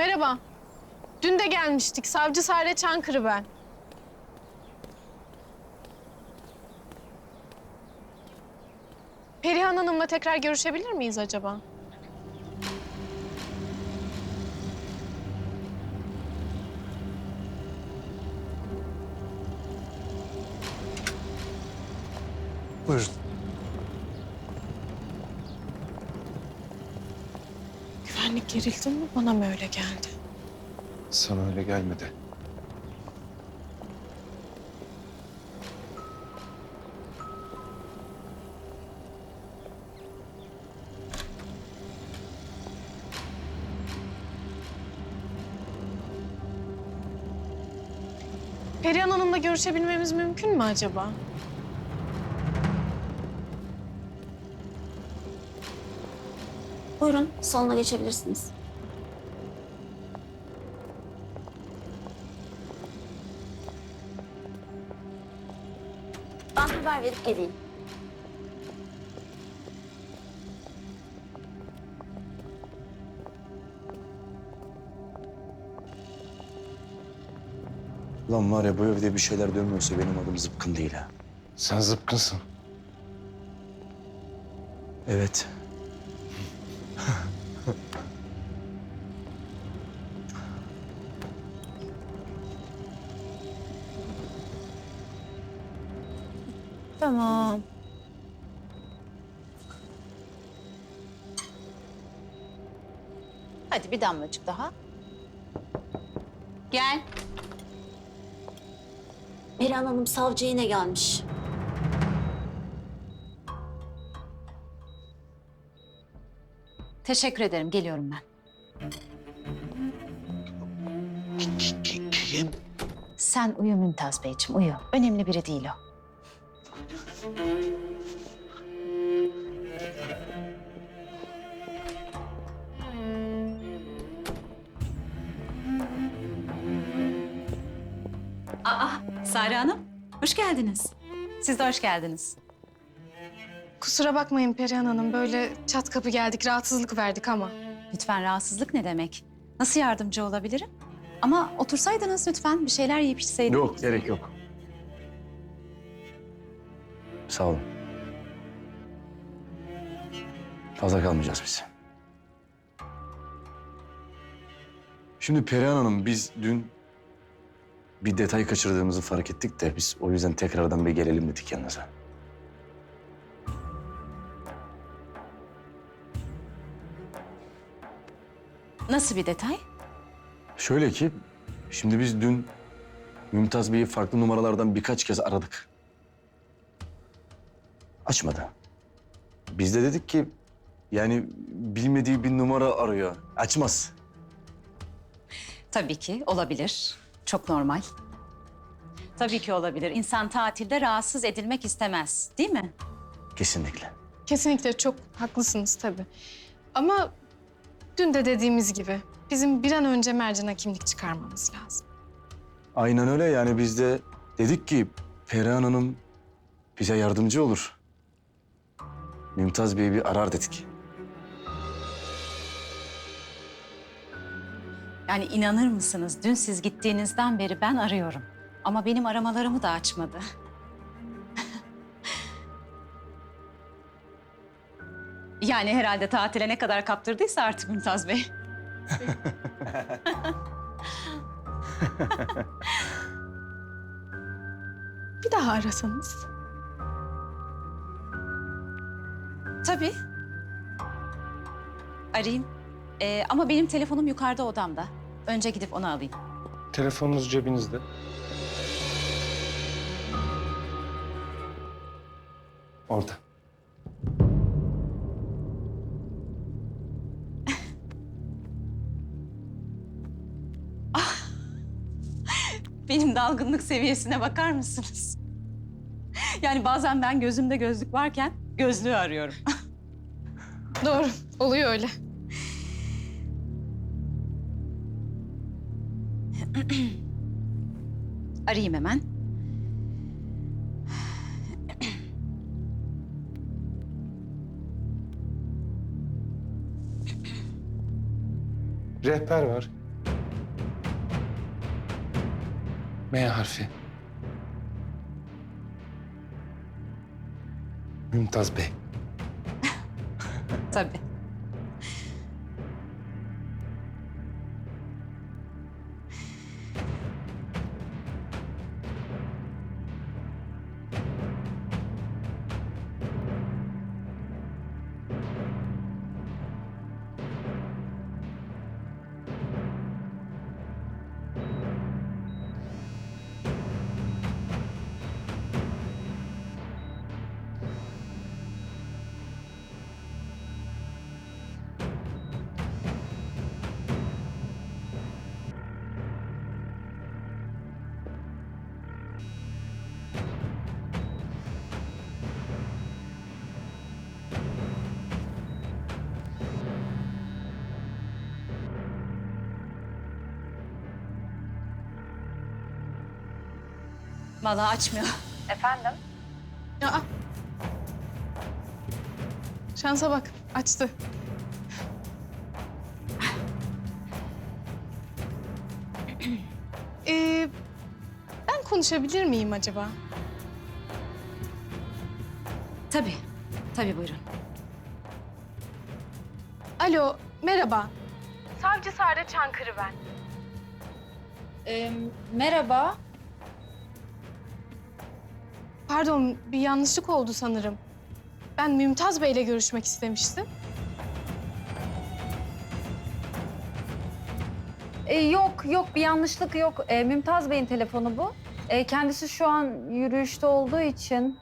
Merhaba. Dün de gelmiştik. Savcı Sare Çankırı ben. Perihan Hanım'la tekrar görüşebilir miyiz acaba? Güvenlik gerildi mi? Bana mı öyle geldi? Sana öyle gelmedi. Perihan Hanım'la görüşebilmemiz mümkün mü acaba? Buyurun, salona geçebilirsiniz. Ben haber verip geleyim. Lan var ya bu evde bir şeyler dönmüyorsa benim adım zıpkın değil ha. Sen zıpkınsın. Evet. Tamam. Hadi bir damlacık daha. Gel. Perihan Hanım savcı yine gelmiş. Teşekkür ederim. Geliyorum ben. Kim? Sen uyu Mümtaz Beyciğim uyu. Önemli biri değil o. Aa, Sare Hanım. Hoş geldiniz. Siz de hoş geldiniz. Kusura bakmayın Perihan Hanım. Böyle çat kapı geldik, rahatsızlık verdik ama. Lütfen rahatsızlık ne demek? Nasıl yardımcı olabilirim? Ama otursaydınız lütfen bir şeyler yiyip içseydiniz. Yok gerek yok. Sağ olun. Fazla kalmayacağız biz. Şimdi Perihan Hanım biz dün bir detay kaçırdığımızı fark ettik de biz o yüzden tekrardan bir gelelim dedik yanınıza. Nasıl bir detay? Şöyle ki, şimdi biz dün Mümtaz Bey'i farklı numaralardan birkaç kez aradık. Açmadı. Biz de dedik ki, yani bilmediği bir numara arıyor. Açmaz. Tabii ki olabilir. Çok normal. Tabii ki olabilir. İnsan tatilde rahatsız edilmek istemez, değil mi? Kesinlikle. Kesinlikle çok haklısınız tabii. Ama dün de dediğimiz gibi bizim bir an önce Mercan'a kimlik çıkarmamız lazım. Aynen öyle yani biz de dedik ki Perihan Hanım bize yardımcı olur. Mümtaz Bey'i bir arar dedik. Yani inanır mısınız? Dün siz gittiğinizden beri ben arıyorum. Ama benim aramalarımı da açmadı. yani herhalde tatile ne kadar kaptırdıysa artık Mümtaz Bey. Bir daha arasanız. Tabii. Arayayım. Ee, ama benim telefonum yukarıda odamda. Önce gidip onu alayım. Telefonunuz cebinizde. Orada. Benim dalgınlık seviyesine bakar mısınız? Yani bazen ben gözümde gözlük varken gözlüğü arıyorum. Doğru, oluyor öyle. Arayayım hemen. Rehber var. M harfi. Mümtaz Bey. Tabii. Vallahi açmıyor. Aa. Şansa bak, açtı. ee, ben konuşabilir miyim acaba? Tabii. Tabii buyurun. Alo, merhaba. Savcı Sare Çankırı ben. merhaba. Pardon, bir yanlışlık oldu sanırım. Ben Mümtaz Bey'le görüşmek istemiştim. Ee, yok yok bir yanlışlık yok. Ee, Mümtaz Bey'in telefonu bu. Ee, kendisi şu an yürüyüşte olduğu için.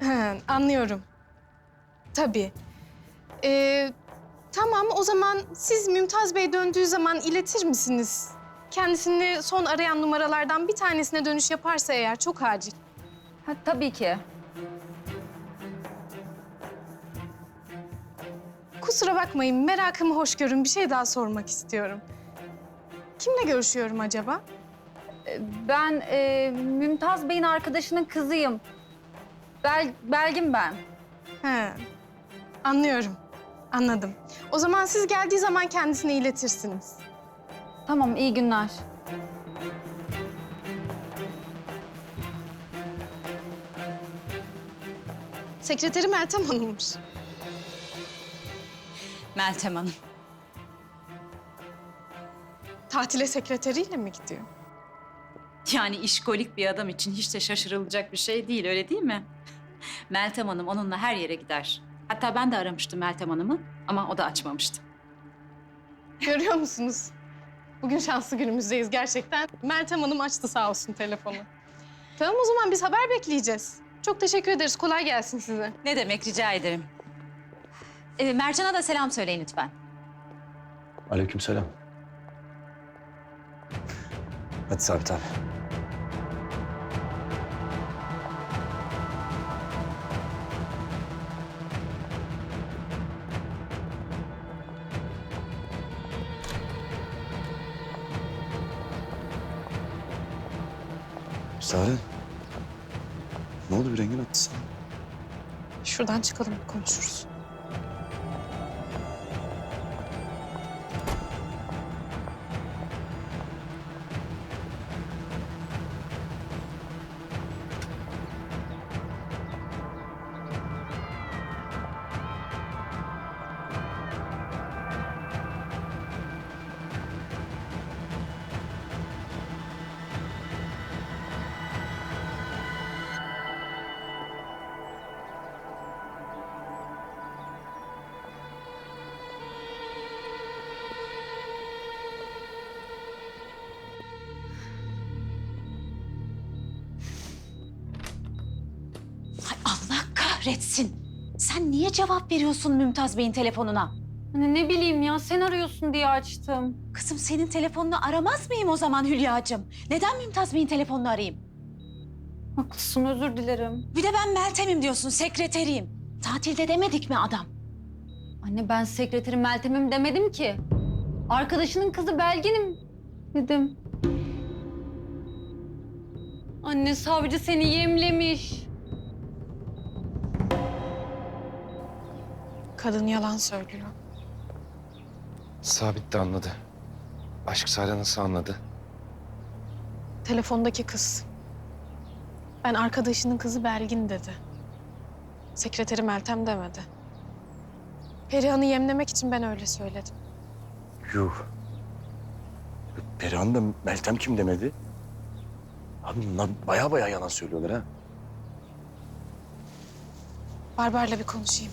He, anlıyorum. Tabii. Ee, tamam, o zaman siz Mümtaz Bey döndüğü zaman iletir misiniz? Kendisini son arayan numaralardan bir tanesine dönüş yaparsa eğer çok acil. Ha, tabii ki. Kusura bakmayın, merakımı hoş görün. Bir şey daha sormak istiyorum. Kimle görüşüyorum acaba? Ee, ben e, Mümtaz Bey'in arkadaşının kızıyım. Bel, Belgin ben. He, anlıyorum. Anladım. O zaman siz geldiği zaman kendisine iletirsiniz. Tamam iyi günler. Sekreteri Meltem Hanım'mış. Meltem Hanım. Tatile sekreteriyle mi gidiyor? Yani işkolik bir adam için hiç de şaşırılacak bir şey değil öyle değil mi? Meltem Hanım onunla her yere gider. Hatta ben de aramıştım Meltem Hanım'ı ama o da açmamıştı. Görüyor musunuz? Bugün şanslı günümüzdeyiz gerçekten. Meltem Hanım açtı sağ olsun telefonu. Tamam o zaman biz haber bekleyeceğiz. Çok teşekkür ederiz. Kolay gelsin size. Ne demek rica ederim. Ee, Mercan'a da selam söyleyin lütfen. Aleykümselam. Hadi Sabit abi. Sare. Ne oldu bir rengin attı sana? Şuradan çıkalım konuşuruz. Kahretsin. Sen niye cevap veriyorsun Mümtaz Bey'in telefonuna? Hani ne bileyim ya sen arıyorsun diye açtım. Kızım senin telefonunu aramaz mıyım o zaman Hülya'cığım? Neden Mümtaz Bey'in telefonunu arayayım? Haklısın özür dilerim. Bir de ben Meltem'im diyorsun, sekreteriyim. Tatilde demedik mi adam? Anne ben sekreterim Meltem'im demedim ki. Arkadaşının kızı Belgin'im dedim. Anne savcı seni yemlemiş. Kadın yalan söylüyor. Sabit de anladı. Aşk Sare nasıl anladı? Telefondaki kız. Ben arkadaşının kızı Belgin dedi. Sekreteri Meltem demedi. Perihan'ı yemlemek için ben öyle söyledim. Yuh. Perihan da Meltem kim demedi? Abi bunlar baya baya yalan söylüyorlar ha. Barbar'la bir konuşayım.